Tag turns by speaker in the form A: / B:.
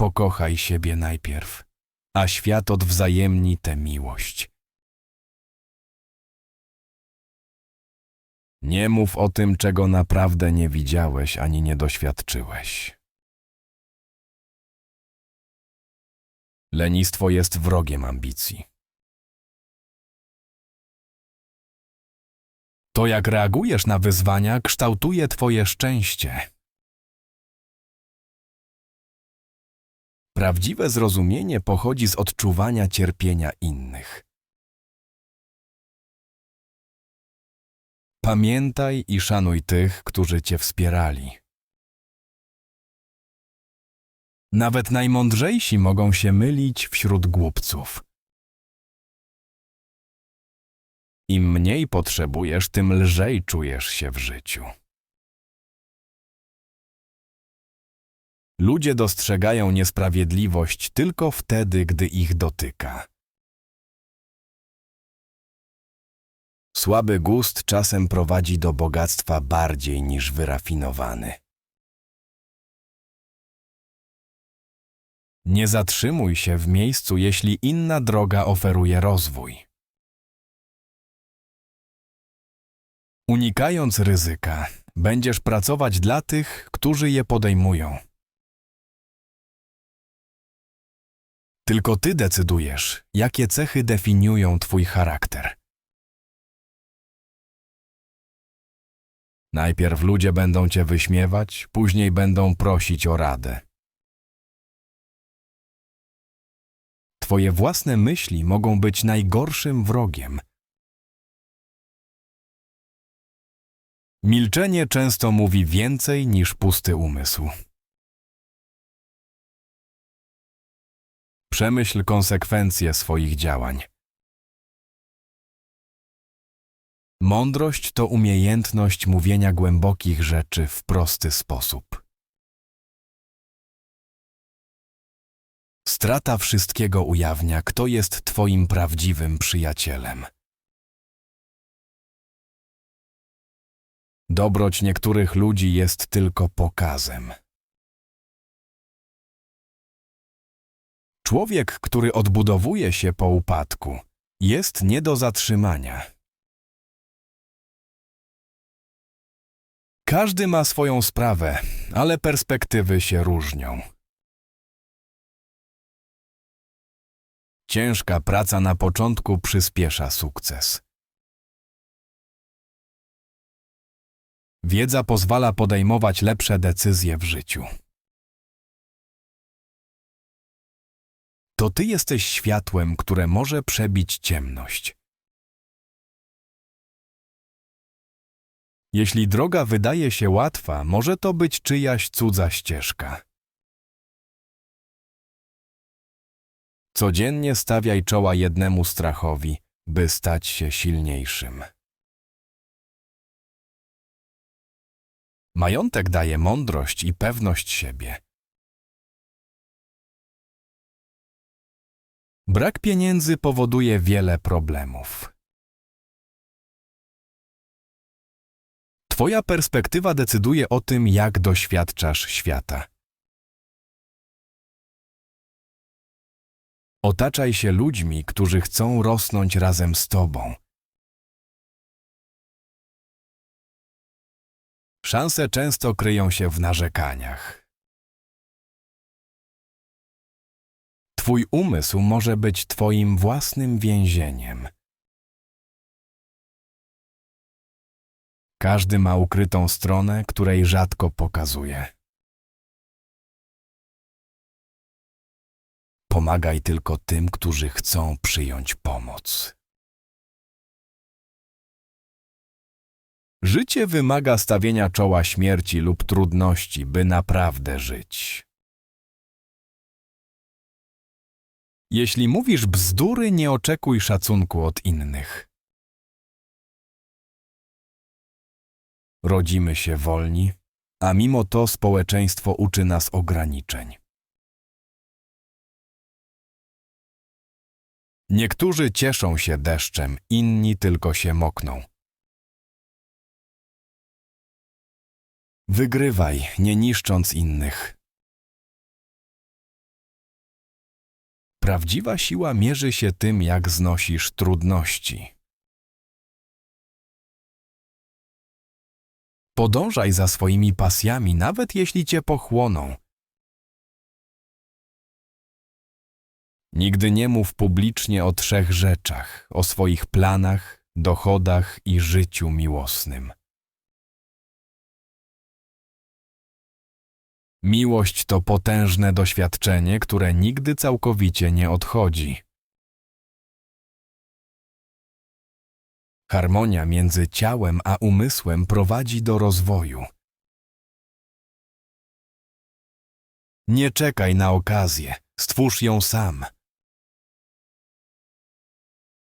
A: pokochaj siebie najpierw, a świat odwzajemni tę miłość. Nie mów o tym, czego naprawdę nie widziałeś ani nie doświadczyłeś. Lenistwo jest wrogiem ambicji. To, jak reagujesz na wyzwania, kształtuje Twoje szczęście. Prawdziwe zrozumienie pochodzi z odczuwania cierpienia innych. Pamiętaj i szanuj tych, którzy Cię wspierali. Nawet najmądrzejsi mogą się mylić wśród głupców. Im mniej potrzebujesz, tym lżej czujesz się w życiu. Ludzie dostrzegają niesprawiedliwość tylko wtedy, gdy ich dotyka. Słaby gust czasem prowadzi do bogactwa bardziej niż wyrafinowany. Nie zatrzymuj się w miejscu, jeśli inna droga oferuje rozwój. Unikając ryzyka, będziesz pracować dla tych, którzy je podejmują. Tylko ty decydujesz, jakie cechy definiują twój charakter. Najpierw ludzie będą cię wyśmiewać, później będą prosić o radę. Twoje własne myśli mogą być najgorszym wrogiem. Milczenie często mówi więcej niż pusty umysł. Przemyśl konsekwencje swoich działań. Mądrość to umiejętność mówienia głębokich rzeczy w prosty sposób. Strata wszystkiego ujawnia, kto jest Twoim prawdziwym przyjacielem. Dobroć niektórych ludzi jest tylko pokazem. Człowiek, który odbudowuje się po upadku, jest nie do zatrzymania. Każdy ma swoją sprawę, ale perspektywy się różnią. Ciężka praca na początku przyspiesza sukces. Wiedza pozwala podejmować lepsze decyzje w życiu. To ty jesteś światłem, które może przebić ciemność. Jeśli droga wydaje się łatwa, może to być czyjaś cudza ścieżka. Codziennie stawiaj czoła jednemu strachowi, by stać się silniejszym. Majątek daje mądrość i pewność siebie. Brak pieniędzy powoduje wiele problemów. Twoja perspektywa decyduje o tym, jak doświadczasz świata. Otaczaj się ludźmi, którzy chcą rosnąć razem z Tobą. Szanse często kryją się w narzekaniach. Twój umysł może być Twoim własnym więzieniem. Każdy ma ukrytą stronę, której rzadko pokazuje. Pomagaj tylko tym, którzy chcą przyjąć pomoc. Życie wymaga stawienia czoła śmierci lub trudności, by naprawdę żyć. Jeśli mówisz bzdury, nie oczekuj szacunku od innych. Rodzimy się wolni, a mimo to społeczeństwo uczy nas ograniczeń. Niektórzy cieszą się deszczem, inni tylko się mokną. Wygrywaj, nie niszcząc innych. Prawdziwa siła mierzy się tym, jak znosisz trudności. Podążaj za swoimi pasjami, nawet jeśli cię pochłoną. Nigdy nie mów publicznie o trzech rzeczach: o swoich planach, dochodach i życiu miłosnym. Miłość to potężne doświadczenie, które nigdy całkowicie nie odchodzi. Harmonia między ciałem a umysłem prowadzi do rozwoju. Nie czekaj na okazję, stwórz ją sam.